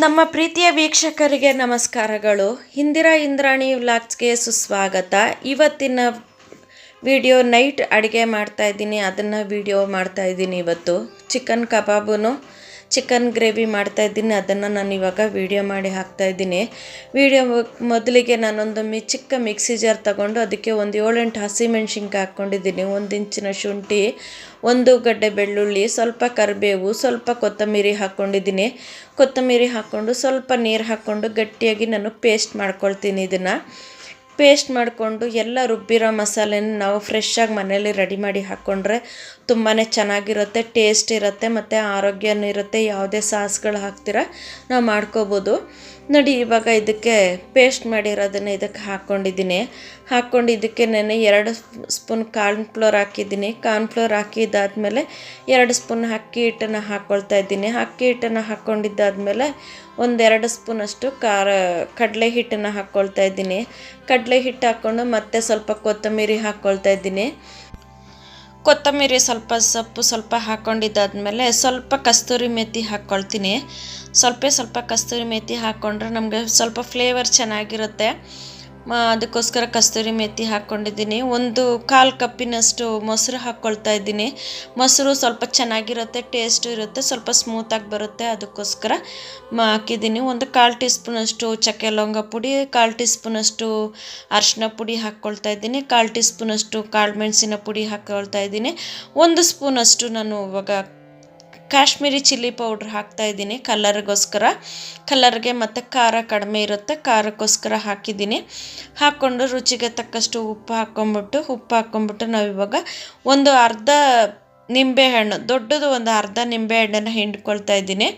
ನಮ್ಮ ಪ್ರೀತಿಯ ವೀಕ್ಷಕರಿಗೆ ನಮಸ್ಕಾರಗಳು. ಇಂದಿರಾ ಇಂದ್ರಾಣಿ ವ್ಲಾಗ್ಸ್ಗೆ ಸುಸ್ವಾಗತ. ಇವತ್ತಿನ ವಿಡಿಯೋ ನೈಟ್ ಅಡುಗೆ ಮಾಡ್ತಾಯಿದ್ದೀನಿ ಅದನ್ನು ವಿಡಿಯೋ ಮಾಡ್ತಾಯಿದ್ದೀನಿ ಇವತ್ತು. ಚಿಕನ್ ಕಬಾಬು ಚಿಕನ್ ಗ್ರೇವಿ ಮಾಡ್ತಾಯಿದ್ದೀನಿ ಅದನ್ನು ನಾನು ಇವಾಗ ವಿಡಿಯೋ ಮಾಡಿ ಹಾಕ್ತಾ ಇದ್ದೀನಿ. ವಿಡಿಯೋ ಮೊದಲಿಗೆ ನಾನೊಂದು ಮಿ ಚಿಕ್ಕ ಮಿಕ್ಸಿ ಜಾರ್ ತಗೊಂಡು ಅದಕ್ಕೆ ಒಂದು ಏಳೆಂಟು ಹಸಿಮೆಣ್ಸಿನ್ಕಾಯಿ ಹಾಕ್ಕೊಂಡಿದ್ದೀನಿ. ಒಂದು ಇಂಚಿನ ಶುಂಠಿ, ಒಂದು ಗಡ್ಡೆ ಬೆಳ್ಳುಳ್ಳಿ, ಸ್ವಲ್ಪ ಕರಿಬೇವು, ಸ್ವಲ್ಪ ಕೊತ್ತಂಬರಿ ಹಾಕ್ಕೊಂಡಿದ್ದೀನಿ. ಕೊತ್ತಂಬರಿ ಹಾಕ್ಕೊಂಡು ಸ್ವಲ್ಪ ನೀರು ಹಾಕ್ಕೊಂಡು ಗಟ್ಟಿಯಾಗಿ ನಾನು ಪೇಸ್ಟ್ ಮಾಡ್ಕೊಳ್ತೀನಿ ಇದನ್ನು. ಪೇಸ್ಟ್ ಮಾಡಿಕೊಂಡು ಎಲ್ಲ ರುಬ್ಬಿರೋ ಮಸಾಲೆನ ನಾವು ಫ್ರೆಶ್ಶಾಗಿ ಮನೇಲಿ ರೆಡಿ ಮಾಡಿ ಹಾಕ್ಕೊಂಡ್ರೆ ತುಂಬಾ ಚೆನ್ನಾಗಿರುತ್ತೆ ಟೇಸ್ಟ್ ಇರುತ್ತೆ ಮತ್ತು ಆರೋಗ್ಯನೂ ಇರುತ್ತೆ. ಯಾವುದೇ ಸಾಸ್ಗಳು ಹಾಕ್ತೀರ, ನಾವು ಮಾಡ್ಕೋಬೋದು. ನೋಡಿ, ಇವಾಗ ಇದಕ್ಕೆ ಪೇಸ್ಟ್ ಮಾಡಿರೋದನ್ನು ಇದಕ್ಕೆ ಹಾಕ್ಕೊಂಡಿದ್ದೀನಿ. ಹಾಕ್ಕೊಂಡು ಇದಕ್ಕೆ ನಾನು ಎರಡು ಸ್ಪೂನ್ ಕಾರ್ನ್ಫ್ಲೋರ್ ಹಾಕಿದ್ದೀನಿ. ಕಾರ್ನ್ಫ್ಲೋರ್ ಹಾಕಿದ್ದಾದಮೇಲೆ ಎರಡು ಸ್ಪೂನ್ ಅಕ್ಕಿ ಹಿಟ್ಟನ್ನು ಹಾಕ್ಕೊಳ್ತಾ ಇದ್ದೀನಿ. ಅಕ್ಕಿ ಹಿಟ್ಟನ್ನು ಹಾಕ್ಕೊಂಡಿದ್ದಾದಮೇಲೆ ಒಂದೆರಡು ಸ್ಪೂನಷ್ಟು ಖಾರ, ಕಡಲೆ ಹಿಟ್ಟನ್ನು ಹಾಕ್ಕೊಳ್ತಾ ಇದ್ದೀನಿ. ಕಡಲೆ ಹಿಟ್ಟು ಹಾಕ್ಕೊಂಡು ಮತ್ತೆ ಸ್ವಲ್ಪ ಕೊತ್ತಂಬರಿ ಹಾಕ್ಕೊಳ್ತಾ ಇದ್ದೀನಿ. ಕೊತ್ತಂಬರಿ ಸ್ವಲ್ಪ ಸೊಪ್ಪು ಸ್ವಲ್ಪ ಹಾಕ್ಕೊಂಡಿದ್ದಾದ್ಮೇಲೆ ಸ್ವಲ್ಪ ಕಸ್ತೂರಿ ಮೆತ್ತಿ ಹಾಕ್ಕೊಳ್ತೀನಿ. ಸ್ವಲ್ಪ ಸ್ವಲ್ಪ ಕಸ್ತೂರಿ ಮೆತ್ತಿ ಹಾಕ್ಕೊಂಡ್ರೆ ನಮಗೆ ಸ್ವಲ್ಪ ಫ್ಲೇವರ್ ಚೆನ್ನಾಗಿರುತ್ತೆ. ಅದಕ್ಕೋಸ್ಕರ ಕಸ್ತೂರಿ ಮೆತ್ತಿ ಹಾಕ್ಕೊಂಡಿದ್ದೀನಿ. ಒಂದು ಕಾಲು ಕಪ್ಪಿನಷ್ಟು ಮೊಸರು ಹಾಕ್ಕೊಳ್ತಾ ಇದ್ದೀನಿ. ಮೊಸರು ಸ್ವಲ್ಪ ಚೆನ್ನಾಗಿರುತ್ತೆ, ಟೇಸ್ಟು ಇರುತ್ತೆ, ಸ್ವಲ್ಪ ಸ್ಮೂತಾಗಿ ಬರುತ್ತೆ. ಅದಕ್ಕೋಸ್ಕರ ಹಾಕಿದ್ದೀನಿ. ಒಂದು ಕಾಲು ಟೀ ಸ್ಪೂನಷ್ಟು ಚಕ್ಕೆ ಲವಂಗ ಪುಡಿ, ಕಾಲು ಟೀ ಸ್ಪೂನಷ್ಟು ಅರಿಶಿನ ಪುಡಿ ಹಾಕ್ಕೊಳ್ತಾ ಇದ್ದೀನಿ. ಕಾಲು ಟೀ ಸ್ಪೂನಷ್ಟು ಕಾಳು ಮೆಣಸಿನ ಪುಡಿ ಹಾಕ್ಕೊಳ್ತಾ ಇದ್ದೀನಿ. ಒಂದು ಸ್ಪೂನಷ್ಟು ನಾನು ಇವಾಗ ಕಾಶ್ಮೀರಿ ಚಿಲ್ಲಿ ಪೌಡ್ರ್ ಹಾಕ್ತಾ ಇದ್ದೀನಿ ಕಲರ್ಗೋಸ್ಕರ ಕಲರ್ಗೆ ಮತ್ತು ಖಾರ ಕಡಿಮೆ ಇರುತ್ತೆ, ಖಾರಕ್ಕೋಸ್ಕರ ಹಾಕಿದ್ದೀನಿ. ಹಾಕ್ಕೊಂಡು ರುಚಿಗೆ ತಕ್ಕಷ್ಟು ಉಪ್ಪು ಹಾಕ್ಕೊಂಬಿಟ್ಟು ಉಪ್ಪು ಹಾಕ್ಕೊಂಬಿಟ್ಟು ನಾವು ಇವಾಗ ಒಂದು ಅರ್ಧ ನಿಂಬೆಹಣ್ಣು ದೊಡ್ಡದು ಒಂದು ಅರ್ಧ ನಿಂಬೆಹಣ್ಣನ್ನು ಹಿಂಡ್ಕೊಳ್ತಾ ಇದ್ದೀನಿ.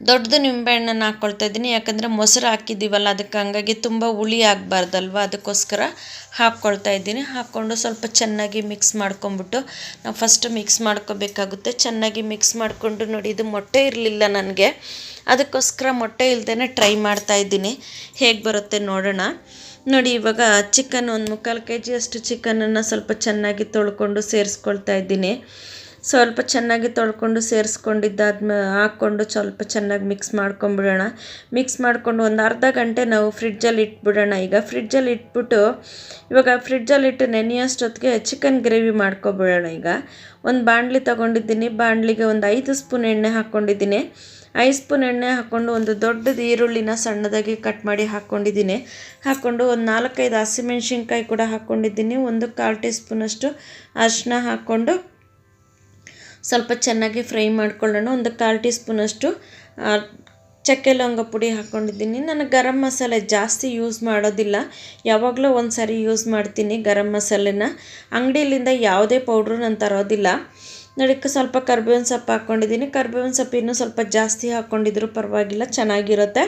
ದೊಡ್ಡದು ನಿಂಬೆಹಣ್ಣನ್ನು ಹಾಕ್ಕೊಳ್ತಾ ಇದ್ದೀನಿ. ಯಾಕಂದರೆ ಮೊಸರು ಹಾಕಿದ್ದೀವಲ್ಲ, ಅದಕ್ಕೆ ಹಂಗಾಗಿ ತುಂಬ ಹುಳಿ ಆಗಬಾರ್ದಲ್ವ? ಅದಕ್ಕೋಸ್ಕರ ಹಾಕ್ಕೊಳ್ತಾ ಇದ್ದೀನಿ. ಹಾಕ್ಕೊಂಡು ಸ್ವಲ್ಪ ಚೆನ್ನಾಗಿ ಮಿಕ್ಸ್ ಮಾಡ್ಕೊಂಬಿಟ್ಟು ನಾವು ಫಸ್ಟ್ ಮಿಕ್ಸ್ ಮಾಡ್ಕೋಬೇಕಾಗುತ್ತೆ. ಚೆನ್ನಾಗಿ ಮಿಕ್ಸ್ ಮಾಡಿಕೊಂಡು ನೋಡಿ, ಇದು ಮೊಟ್ಟೆ ಇರಲಿಲ್ಲ ನನಗೆ. ಅದಕ್ಕೋಸ್ಕರ ಮೊಟ್ಟೆ ಇಲ್ಲದೇ ಟ್ರೈ ಮಾಡ್ತಾ ಇದ್ದೀನಿ. ಹೇಗೆ ಬರುತ್ತೆ ನೋಡೋಣ. ನೋಡಿ, ಇವಾಗ ಚಿಕನ್ ಒಂದು ಮುಕ್ಕಾಲು ಕೆ ಜಿಯಷ್ಟು ಚಿಕನನ್ನು ಸ್ವಲ್ಪ ಚೆನ್ನಾಗಿ ತೊಳ್ಕೊಂಡು ಸೇರಿಸ್ಕೊಳ್ತಾ ಇದ್ದೀನಿ. ಸ್ವಲ್ಪ ಚೆನ್ನಾಗಿ ತೊಳ್ಕೊಂಡು ಸೇರಿಸ್ಕೊಂಡಿದ್ದಾದ್ಮೇಲೆ ಹಾಕ್ಕೊಂಡು ಸ್ವಲ್ಪ ಚೆನ್ನಾಗಿ ಮಿಕ್ಸ್ ಮಾಡ್ಕೊಂಬಿಡೋಣ. ಮಿಕ್ಸ್ ಮಾಡಿಕೊಂಡು ಒಂದು ಅರ್ಧ ಗಂಟೆ ನಾವು ಫ್ರಿಡ್ಜಲ್ಲಿ ಇಟ್ಬಿಡೋಣ. ಈಗ ಫ್ರಿಡ್ಜಲ್ಲಿ ಇಟ್ಬಿಟ್ಟು, ಇವಾಗ ಫ್ರಿಡ್ಜಲ್ಲಿ ಇಟ್ಟು ನೆನೆಯೋಷ್ಟೊತ್ತಿಗೆ ಚಿಕನ್ ಗ್ರೇವಿ ಮಾಡ್ಕೊಬಿಡೋಣ ಈಗ. ಒಂದು ಬಾಣಲಿ ತೊಗೊಂಡಿದ್ದೀನಿ. ಬಾಣಲಿಗೆ ಒಂದು ಐದು ಸ್ಪೂನ್ ಎಣ್ಣೆ ಹಾಕ್ಕೊಂಡಿದ್ದೀನಿ. ಐದು ಸ್ಪೂನ್ ಎಣ್ಣೆ ಹಾಕ್ಕೊಂಡು ಒಂದು ದೊಡ್ಡದು ಈರುಳ್ಳಿನ ಸಣ್ಣದಾಗಿ ಕಟ್ ಮಾಡಿ ಹಾಕ್ಕೊಂಡಿದ್ದೀನಿ. ಹಾಕ್ಕೊಂಡು ಒಂದು ನಾಲ್ಕೈದು ಹಸಿಮೆಣ್ಸಿನ್ಕಾಯಿ ಕೂಡ ಹಾಕ್ಕೊಂಡಿದ್ದೀನಿ. ಒಂದು ಕಾಲು ಟೀ ಸ್ಪೂನಷ್ಟು ಅರಿಶಿನ ಹಾಕ್ಕೊಂಡು ಸ್ವಲ್ಪ ಚೆನ್ನಾಗಿ ಫ್ರೈ ಮಾಡ್ಕೊಳ್ಳೋಣ. ಒಂದು ಕಾಲು ಟೀ ಸ್ಪೂನಷ್ಟು ಚಕ್ಕೆ ಲವಂಗ ಪುಡಿ ಹಾಕ್ಕೊಂಡಿದ್ದೀನಿ ನಾನು ಗರಂ ಮಸಾಲೆ ಜಾಸ್ತಿ ಯೂಸ್ ಮಾಡೋದಿಲ್ಲ. ಯಾವಾಗಲೂ ಒಂದು ಸಾರಿ ಯೂಸ್ ಮಾಡ್ತೀನಿ ಗರಂ ಮಸಾಲೆನ. ಅಂಗಡಿಲಿಂದ ಯಾವುದೇ ಪೌಡ್ರು ನಾನು ತರೋದಿಲ್ಲ. ನಡಕ್ಕೆ ಸ್ವಲ್ಪ ಕರ್ಬೇವಿನ ಸೊಪ್ಪು ಹಾಕ್ಕೊಂಡಿದ್ದೀನಿ. ಕರ್ಬೇವಿನ ಸೊಪ್ಪು ಇನ್ನೂ ಸ್ವಲ್ಪ ಜಾಸ್ತಿ ಹಾಕ್ಕೊಂಡಿದ್ರು ಪರವಾಗಿಲ್ಲ, ಚೆನ್ನಾಗಿರುತ್ತೆ.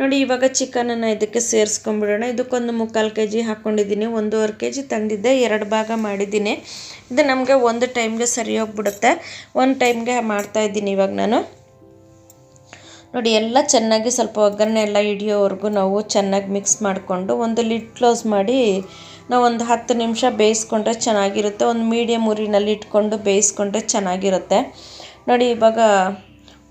ನೋಡಿ, ಇವಾಗ ಚಿಕನನ್ನು ಇದಕ್ಕೆ ಸೇರಿಸ್ಕೊಂಬಿಡೋಣ. ಇದಕ್ಕೊಂದು ಮುಕ್ಕಾಲು ಕೆ ಜಿ ಹಾಕ್ಕೊಂಡಿದ್ದೀನಿ. ಒಂದೂವರೆ ಕೆ ಜಿ ತಂದಿದ್ದೆ, ಎರಡು ಭಾಗ ಮಾಡಿದ್ದೀನಿ. ಇದು ನಮಗೆ ಒಂದು ಟೈಮ್ಗೆ ಸರಿ ಹೋಗ್ಬಿಡುತ್ತೆ. ಒಂದು ಟೈಮ್ಗೆ ಮಾಡ್ತಾಯಿದ್ದೀನಿ ಇವಾಗ ನಾನು. ನೋಡಿ, ಎಲ್ಲ ಚೆನ್ನಾಗಿ ಸ್ವಲ್ಪ ಒಗ್ಗರಣೆ ಎಲ್ಲ ಹಿಡಿಯೋವರೆಗೂ ನಾವು ಚೆನ್ನಾಗಿ ಮಿಕ್ಸ್ ಮಾಡಿಕೊಂಡು ಒಂದು ಲಿಡ್ ಕ್ಲೋಸ್ ಮಾಡಿ ನಾವು ಒಂದು ಹತ್ತು ನಿಮಿಷ ಬೇಯಿಸ್ಕೊಂಡ್ರೆ ಚೆನ್ನಾಗಿರುತ್ತೆ. ಒಂದು ಮೀಡಿಯಮ್ ಉರಿನಲ್ಲಿ ಇಟ್ಕೊಂಡು ಬೇಯಿಸ್ಕೊಂಡ್ರೆ ಚೆನ್ನಾಗಿರುತ್ತೆ. ನೋಡಿ, ಇವಾಗ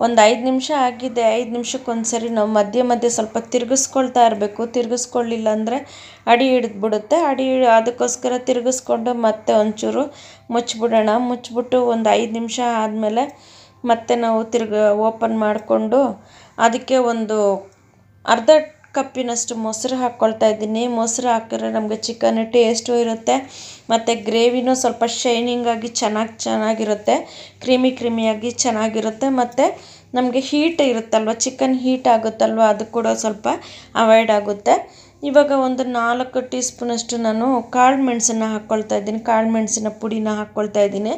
ಒಂದು ಐದು ನಿಮಿಷ ಆಗಿದೆ. ಐದು ನಿಮಿಷಕ್ಕೊಂದ್ಸರಿ ನಾವು ಮಧ್ಯೆ ಮಧ್ಯೆ ಸ್ವಲ್ಪ ತಿರುಗಿಸ್ಕೊಳ್ತಾ ಇರಬೇಕು. ತಿರುಗಿಸ್ಕೊಳ್ಳಿಲ್ಲ ಅಂದರೆ ಅಡಿ ಹಿಡಿದ್ಬಿಡುತ್ತೆ. ಅಡಿ ಅದಕ್ಕೋಸ್ಕರ ತಿರುಗಿಸ್ಕೊಂಡು ಮತ್ತೆ ಒಂಚೂರು ಮುಚ್ಚಿಬಿಡೋಣ ಮುಚ್ಚಿಬಿಟ್ಟು ಒಂದು ಐದು ನಿಮಿಷ ಆದಮೇಲೆ ಮತ್ತೆ ನಾವು ತಿರ್ಗ, ಓಪನ್ ಮಾಡಿಕೊಂಡು ಅದಕ್ಕೆ ಒಂದು ಅರ್ಧ ಕಪ್ಪಿನಷ್ಟು ಮೊಸರು ಹಾಕ್ಕೊಳ್ತಾ ಇದ್ದೀನಿ. ಮೊಸರು ಹಾಕಿದ್ರೆ ನಮಗೆ ಚಿಕನ್ ಟೇಸ್ಟು ಇರುತ್ತೆ. ಮತ್ತು ಗ್ರೇವಿನೂ ಸ್ವಲ್ಪ ಶೈನಿಂಗಾಗಿ ಚೆನ್ನಾಗಿ ಚೆನ್ನಾಗಿರುತ್ತೆ. ಕ್ರಿಮಿ ಕ್ರಿಮಿಯಾಗಿ ಚೆನ್ನಾಗಿರುತ್ತೆ. ಮತ್ತು ನಮಗೆ ಹೀಟ್ ಇರುತ್ತಲ್ವ ಚಿಕನ್ ಹೀಟ್ ಆಗುತ್ತಲ್ವ, ಅದು ಕೂಡ ಸ್ವಲ್ಪ ಅವಾಯ್ಡ್ ಆಗುತ್ತೆ. ಇವಾಗ ಒಂದು ನಾಲ್ಕು ಟೀ ಸ್ಪೂನಷ್ಟು ನಾನು ಕಾಳು ಮೆಣಸನ್ನ ಹಾಕ್ಕೊಳ್ತಾ ಇದ್ದೀನಿ, ಕಾಳು ಮೆಣಸಿನ ಪುಡಿನ ಹಾಕ್ಕೊಳ್ತಾ ಇದ್ದೀನಿ.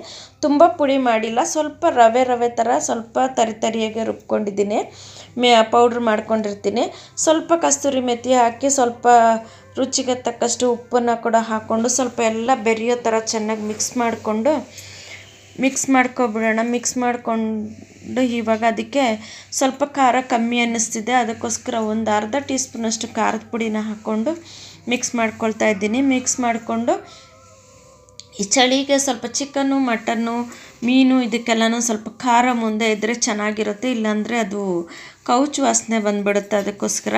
ತುಂಬ ಪುಡಿ ಮಾಡಿಲ್ಲ, ಸ್ವಲ್ಪ ರವೆ ರವೆ ಥರ ಸ್ವಲ್ಪ ತರಿ ತರಿಯಾಗಿ ರುಬ್ಕೊಂಡಿದ್ದೀನಿ. ಮೇ, ಪೌಡ್ರ್ ಮಾಡ್ಕೊಂಡಿರ್ತೀನಿ. ಸ್ವಲ್ಪ ಕಸ್ತೂರಿ ಮೆಥಿ ಹಾಕಿ ಸ್ವಲ್ಪ ರುಚಿಗೆ ತಕ್ಕಷ್ಟು ಉಪ್ಪನ್ನು ಕೂಡ ಹಾಕ್ಕೊಂಡು ಸ್ವಲ್ಪ ಎಲ್ಲ ಬೆರೆಯೋ ಥರ ಚೆನ್ನಾಗಿ ಮಿಕ್ಸ್ ಮಾಡಿಕೊಂಡು ಮಿಕ್ಸ್ ಮಾಡ್ಕೊಬಿಡೋಣ ಮಿಕ್ಸ್ ಮಾಡಿಕೊಂಡು ಇವಾಗ ಅದಕ್ಕೆ ಸ್ವಲ್ಪ ಖಾರ ಕಮ್ಮಿ ಅನ್ನಿಸ್ತಿದೆ. ಅದಕ್ಕೋಸ್ಕರ ಒಂದು ಅರ್ಧ ಟೀ ಸ್ಪೂನಷ್ಟು ಖಾರದ ಪುಡಿನ ಹಾಕ್ಕೊಂಡು ಮಿಕ್ಸ್ ಮಾಡ್ಕೊಳ್ತಾ ಇದ್ದೀನಿ. ಮಿಕ್ಸ್ ಮಾಡಿಕೊಂಡು ಈ ಚಳಿಗೆ ಸ್ವಲ್ಪ ಚಿಕನ್ನು ಮಟನ್ನು ಮೀನು ಇದಕ್ಕೆಲ್ಲನೂ ಸ್ವಲ್ಪ ಖಾರ ಮುಂದೆ ಇದ್ದರೆ ಚೆನ್ನಾಗಿರುತ್ತೆ. ಇಲ್ಲಾಂದರೆ ಅದು ಕೌಚು ವಾಸನೆ ಬಂದುಬಿಡುತ್ತೆ ಅದಕ್ಕೋಸ್ಕರ.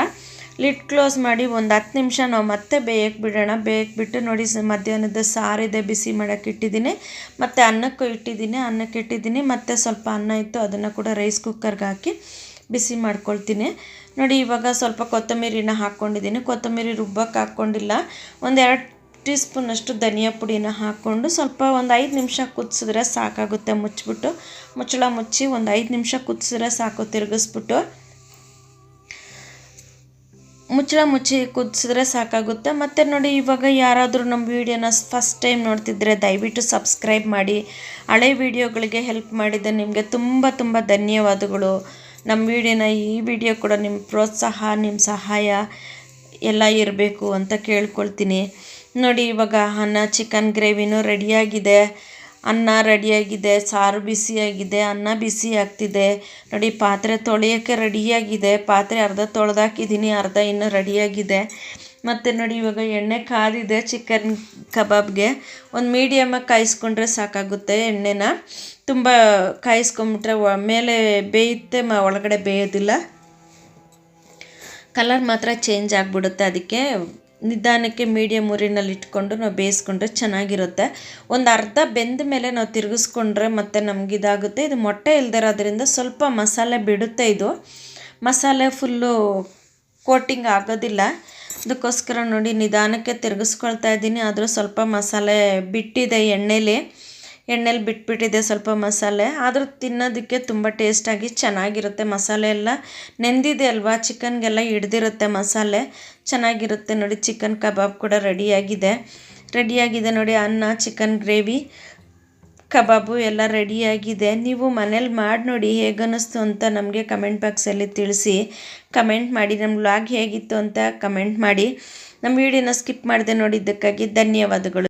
ಲಿಡ್ ಕ್ಲೋಸ್ ಮಾಡಿ ಒಂದು ಹತ್ತು ನಿಮಿಷ ನಾವು ಮತ್ತೆ ಬೇಯಕ್ಕೆ ಬಿಡೋಣ. ಬೇಯಕ್ಕೆ ಬಿಟ್ಟು ನೋಡಿ ಮಧ್ಯಾಹ್ನದ ಸಾರಿದೆ ಬಿಸಿ ಮಾಡೋಕ್ಕೆ ಇಟ್ಟಿದ್ದೀನಿ. ಮತ್ತು ಅನ್ನಕ್ಕೂ ಇಟ್ಟಿದ್ದೀನಿ, ಅನ್ನಕ್ಕೆ ಇಟ್ಟಿದ್ದೀನಿ. ಮತ್ತು ಸ್ವಲ್ಪ ಅನ್ನ ಇತ್ತು, ಅದನ್ನು ಕೂಡ ರೈಸ್ ಕುಕ್ಕರ್ಗೆ ಹಾಕಿ ಬಿಸಿ ಮಾಡ್ಕೊಳ್ತೀನಿ. ನೋಡಿ, ಇವಾಗ ಸ್ವಲ್ಪ ಕೊತ್ತಂಬರಿನ ಹಾಕ್ಕೊಂಡಿದ್ದೀನಿ ಕೊತ್ತಂಬರಿ ರುಬ್ಬಕ್ಕೆ ಹಾಕ್ಕೊಂಡಿಲ್ಲ ಒಂದು ಎರಡು ಟೀ ಸ್ಪೂನಷ್ಟು ಧನಿಯಾ ಪುಡಿನ ಹಾಕ್ಕೊಂಡು ಸ್ವಲ್ಪ ಒಂದು ಐದು ನಿಮಿಷ ಕುದಿಸಿದ್ರೆ ಸಾಕಾಗುತ್ತೆ. ಮುಚ್ಚಿಬಿಟ್ಟು ಮುಚ್ಚಳ ಮುಚ್ಚಿ ಒಂದು ಐದು ನಿಮಿಷ ಕುದಿಸಿದ್ರೆ ಸಾಕು, ತಿರುಗಿಸ್ಬಿಟ್ಟು. ಮುಚ್ಚಳ ಮುಚ್ಚಿ ಕುದಿಸಿದ್ರೆ ಸಾಕಾಗುತ್ತೆ. ಮತ್ತು ನೋಡಿ, ಇವಾಗ ಯಾರಾದರೂ ನಮ್ಮ ವೀಡಿಯೋನ ಫಸ್ಟ್ ಟೈಮ್ ನೋಡ್ತಿದ್ರೆ ದಯವಿಟ್ಟು ಸಬ್ಸ್ಕ್ರೈಬ್ ಮಾಡಿ. ಹಳೆ ವೀಡಿಯೋಗಳಿಗೆ ಹೆಲ್ಪ್ ಮಾಡಿದ ನಿಮಗೆ ತುಂಬ ತುಂಬ ಧನ್ಯವಾದಗಳು. ನಮ್ಮ ವೀಡಿಯೋನ ಈ ವಿಡಿಯೋ ಕೂಡ ನಿಮ್ಮ ಪ್ರೋತ್ಸಾಹ ನಿಮ್ಮ ಸಹಾಯ ಎಲ್ಲ ಇರಬೇಕು ಅಂತ ಕೇಳ್ಕೊಳ್ತೀನಿ. ನೋಡಿ, ಇವಾಗ ಅನ್ನ ಚಿಕನ್ ಗ್ರೇವಿನೂ ರೆಡಿಯಾಗಿದೆ ಅನ್ನ ರೆಡಿಯಾಗಿದೆ, ಸಾರು ಬಿಸಿಯಾಗಿದೆ, ಅನ್ನ ಬಿಸಿ ಆಗ್ತಿದೆ ನೋಡಿ, ಪಾತ್ರೆ ತೊಳೆಯೋಕ್ಕೆ ರೆಡಿಯಾಗಿದೆ. ಪಾತ್ರೆ ಅರ್ಧ ತೊಳೆದಾಕಿದ್ದೀನಿ, ಅರ್ಧ ಇನ್ನೂ ರೆಡಿಯಾಗಿದೆ. ಮತ್ತು ನೋಡಿ, ಇವಾಗ ಎಣ್ಣೆ ಕಾದಿದೆ ಚಿಕನ್ ಕಬಾಬ್ಗೆ. ಒಂದು ಮೀಡಿಯಮಾಗಿ ಕಾಯಿಸ್ಕೊಂಡ್ರೆ ಸಾಕಾಗುತ್ತೆ ಎಣ್ಣೆನ. ತುಂಬ ಕಾಯಿಸ್ಕೊಂಬಿಟ್ರೆ ಮೇಲೆ ಬೇಯುತ್ತೆ, ಮ, ಒಳಗಡೆ ಬೇಯೋದಿಲ್ಲ. ಕಲರ್ ಮಾತ್ರ ಚೇಂಜ್ ಆಗಿಬಿಡುತ್ತೆ ಅದಕ್ಕೆ ನಿಧಾನಕ್ಕೆ ಮೀಡಿಯಮ್ ಊರಿನಲ್ಲಿ ಇಟ್ಕೊಂಡು ನಾವು ಬೇಯಿಸ್ಕೊಂಡ್ರೆ ಚೆನ್ನಾಗಿರುತ್ತೆ. ಒಂದು ಅರ್ಧ ಬೆಂದ ಮೇಲೆ ನಾವು ತಿರುಗಿಸ್ಕೊಂಡ್ರೆ ಮತ್ತೆ ನಮ್ಗೆ ಇದಾಗುತ್ತೆ. ಇದು ಮೊಟ್ಟೆ ಇಲ್ದಿರೋದ್ರಿಂದ ಸ್ವಲ್ಪ ಮಸಾಲೆ ಬಿಡುತ್ತೆ ಇದು. ಮಸಾಲೆ ಫುಲ್ಲು ಕೋಟಿಂಗ್ ಆಗೋದಿಲ್ಲ. ಅದಕ್ಕೋಸ್ಕರ ನೋಡಿ, ನಿಧಾನಕ್ಕೆ ತಿರುಗಿಸ್ಕೊಳ್ತಾ ಇದ್ದೀನಿ. ಆದರೂ ಸ್ವಲ್ಪ ಮಸಾಲೆ ಬಿಟ್ಟಿದೆ ಎಣ್ಣೆಲಿ. ಎಣ್ಣೆಲಿ ಬಿಟ್ಬಿಟ್ಟಿದೆ ಸ್ವಲ್ಪ ಮಸಾಲೆ. ಆದರೂ ತಿನ್ನೋದಕ್ಕೆ ತುಂಬ ಟೇಸ್ಟಾಗಿ ಚೆನ್ನಾಗಿರುತ್ತೆ ಮಸಾಲೆ ಎಲ್ಲ. ನೆಂದಿದೆ ಅಲ್ವಾ? ಚಿಕನ್ಗೆಲ್ಲ ಹಿಡ್ದಿರುತ್ತೆ ಮಸಾಲೆ. ಚೆನ್ನಾಗಿರುತ್ತೆ ನೋಡಿ, ಚಿಕನ್ ಕಬಾಬ್ ಕೂಡ ರೆಡಿಯಾಗಿದೆ. ರೆಡಿಯಾಗಿದೆ ನೋಡಿ, ಅನ್ನ, ಚಿಕನ್ ಗ್ರೇವಿ, ಕಬಾಬು ಎಲ್ಲ ರೆಡಿಯಾಗಿದೆ. ನೀವು ಮನೇಲಿ ಮಾಡಿ ನೋಡಿ ಹೇಗನ್ನಿಸ್ತು ಅಂತ ನಮಗೆ ಕಮೆಂಟ್ ಬಾಕ್ಸಲ್ಲಿ ತಿಳಿಸಿ. ಕಮೆಂಟ್ ಮಾಡಿ ನಮ್ಮ ಲಾಗ್ ಹೇಗಿತ್ತು ಅಂತ ಕಮೆಂಟ್ ಮಾಡಿ. ನಮ್ಮ ವೀಡಿಯೋನ ಸ್ಕಿಪ್ ಮಾಡಿದೆ ನೋಡಿದ್ದಕ್ಕಾಗಿ ಧನ್ಯವಾದಗಳು.